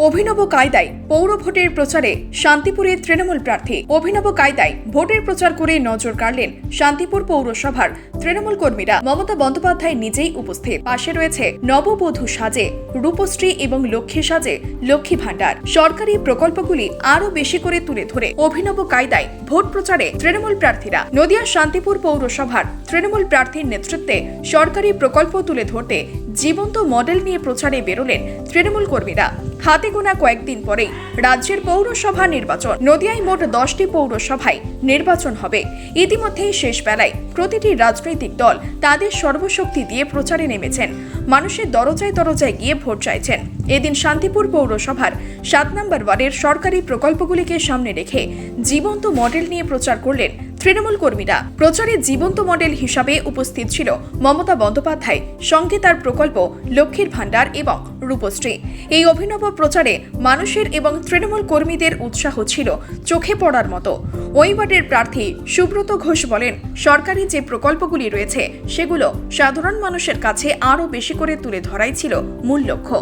অভিনব কায়দায় পৌর ভোটের প্রচারে শান্তিপুরের তৃণমূল প্রার্থী অভিনব কায়দায় ভোটের প্রচার করে নজর কাড়লেন শান্তিপুর পৌরসভার তৃণমূল কর্মীরা। মমতা বন্দ্যোপাধ্যায় নিজেই উপস্থিত। পাশে রয়েছে নববধূ সাজে, রূপশ্রী এবং লক্ষ্মী সাজে লক্ষ্মী ভাণ্ডার। সরকারি প্রকল্পগুলি আরও বেশি করে তুলে ধরে অভিনব কায়দায় ভোট প্রচারে তৃণমূল প্রার্থীরা। নদিয়ার শান্তিপুর পৌরসভার তৃণমূল প্রার্থীর নেতৃত্বে সরকারি প্রকল্প তুলে ধরতে জীবন্ত মডেল নিয়ে প্রচারে বেরোলেন তৃণমূল কর্মীরা। হাতে গোনা কয়েকদিন পরেই রাজ্যের পৌরসভা নির্বাচন। নদিয়ায় মোট দশটি পৌরসভায় নির্বাচন হবে। ইতিমধ্যেই শেষ বেলায় প্রতিটি রাজনৈতিক দল তাদের সর্বশক্তি দিয়ে প্রচারে নেমেছেন। মানুষের দরজায় দরজায় গিয়ে ভোট চাইছেন। এদিন শান্তিপুর পৌরসভার সাত নম্বর ওয়ার্ডের সরকারি প্রকল্পগুলিকে সামনে রেখে জীবন্ত মডেল নিয়ে প্রচার করলেন তৃণমূল কর্মীরা প্রচারে জীবন্ত মডেল হিসাবে উপস্থিত ছিল মমতা বন্দ্যোপাধ্যায় সঙ্গে তার প্রকল্প লক্ষ্মীর ভাণ্ডার এবং রূপশ্রী। এই অভিনব প্রচারে মানুষের এবং তৃণমূল কর্মীদের উৎসাহ ছিল চোখে পড়ার মতো। ওই ওয়ার্ডের প্রার্থী সুব্রত ঘোষ বলেন সরকারি যে প্রকল্পগুলি রয়েছে সেগুলো সাধারণ মানুষের কাছে আরও বেশি করে তুলে ধরাই ছিল মূল লক্ষ্য।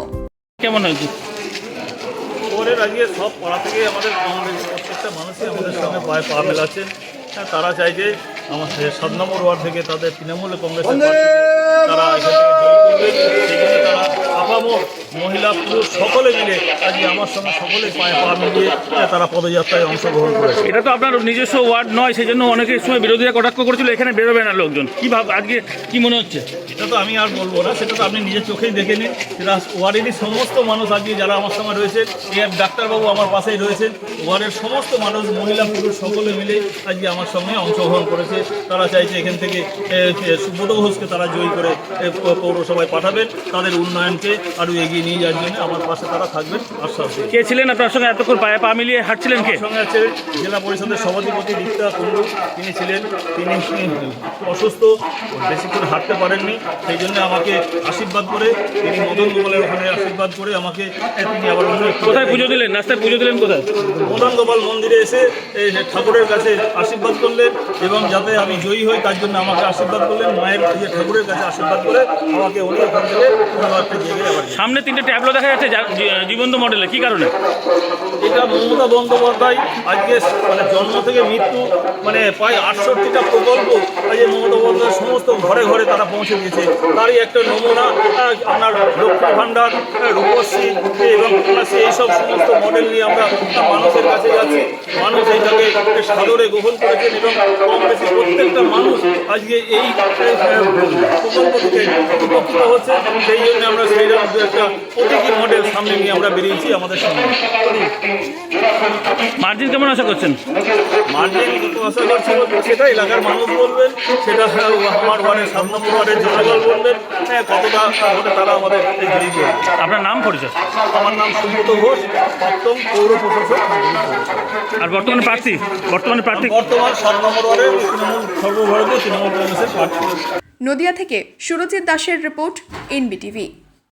কেমন হয়েছে? আজকে সব পাড়া থেকে আমাদের প্রত্যেকটা মানুষই আমাদের সঙ্গে পায়ে পা মেলাচ্ছেন। তারা চাই যে আমাদের সাত নম্বর ওয়ার্ড থেকে তাদের তৃণমূল কংগ্রেসের তারা মহিলা পুরুষ সকলে মিলে আজকে আমার সঙ্গে সকলে পায়ে পা মিলিয়ে তারা পদযাত্রায় অংশগ্রহণ করেছে। এটা তো আপনার নিজস্ব ওয়ার্ড নয় সেই জন্য অনেকের সময় বিরোধীরা কটাক্ষ করেছিল এখানে বেরোবে না লোকজন। কি ভাব আজকে কি মনে হচ্ছে? এটা তো আমি আর বলব না সেটা তো আপনি নিজের চোখেই দেখে নিন। সেটা ওয়ার্ডেরই সমস্ত মানুষ আজকে যারা আমার সঙ্গে রয়েছে এর ডাক্তারবাবু আমার পাশেই রয়েছেন ওয়ার্ডের সমস্ত মানুষ মহিলা পুরুষ সকলে মিলে আজকে আমার সঙ্গে অংশগ্রহণ করেছে। তারা চাইছে এখান থেকে সুব্রত ঘোষকে তারা জয়ী করে পৌরসভায় পাঠাবেন তাদের উন্নয়নকে আরও এগিয়ে নিয়ে যাওয়ার জন্য আমার পাশে তারা থাকবেন আশ্বাস কে ছিলেন আপনার সঙ্গে এতক্ষণ পায়ে পা মিলিয়ে হাঁটছিলেন কে? সঙ্গে আছে জেলা পরিষদের সভাধিপতি দীপ্তা কুণ্ডু। তিনি ছিলেন তিনি অসুস্থ বেশিক্ষণ হাঁটতে পারেননি। সেই জন্য আমাকে আশীর্বাদ করে তিনি মদন গোপালের ওখানে আশীর্বাদ করে আমাকে তিনি আবার কোথায় পুজো দিলেন? রাস্তায় পুজো দিলেন কোথায়? মদন গোপাল মন্দিরে এসে এই ঠাকুরের কাছে আশীর্বাদ করলেন এবং যাতে আমি জয়ী হই তার জন্য আমাকে আশীর্বাদ করলেন। মায়ের ঠাকুরের কাছে আশীর্বাদ করে আমাকে উনি ওখান থেকে একটা জায়গায় আবার সামনে তিনটে ট্যাবলো দেখা যাচ্ছে জীবন্ত মডেলে, কি কারণে? এটা মমতা বন্দ্যোপাধ্যায় আজকে মানে জন্ম থেকে মৃত্যু মানে প্রায় আটষট্টিটা প্রকল্প আজকে মমতা বন্দ্যোপাধ্যায় সমস্ত ঘরে ঘরে তারা পৌঁছে দিয়েছে তারই একটা নমুনা আপনার লক্ষ্মী ভাণ্ডার রূপশ্রী এবং কন্যাশ্রী এইসব সমস্ত মডেল নিয়ে আমরা মানুষের কাছে যাচ্ছি। মানুষ এইটাকে সাদরে গ্রহণ করেছেন এবং কম বেশি প্রত্যেকটা মানুষ আজকে এই প্রকল্প থেকে উপকৃত হচ্ছে। সেই জন্য আমরা সেই একটা প্রতীকী মডেল সামনে নিয়ে আমরা বেরিয়েছি আমাদের সামনে। মার্জিন কেমন আশা করছেন? মার্জিন আশা করছি সেটা এলাকার মানুষ বলবেন সেটা আমার ওয়ার্ডের সাত নম্বর ওয়ার্ডের জনগণ বললেন হ্যাঁ কতটা ভোটে তারা আমাদের আপনার নাম পরিচয়? আমার নাম সুব্রত ঘোষ প্রাক্তন পৌর প্রশাসক। আর বর্তমানে প্রার্থী? বর্তমানে প্রার্থী? বর্তমান সাত নম্বর ওয়ার্ডের তৃণমূল সর্বভারতীয় তৃণমূল কংগ্রেসের প্রার্থী। নদিয়া থেকে সুরজিৎ দাসের রিপোর্ট এনবিটিভি।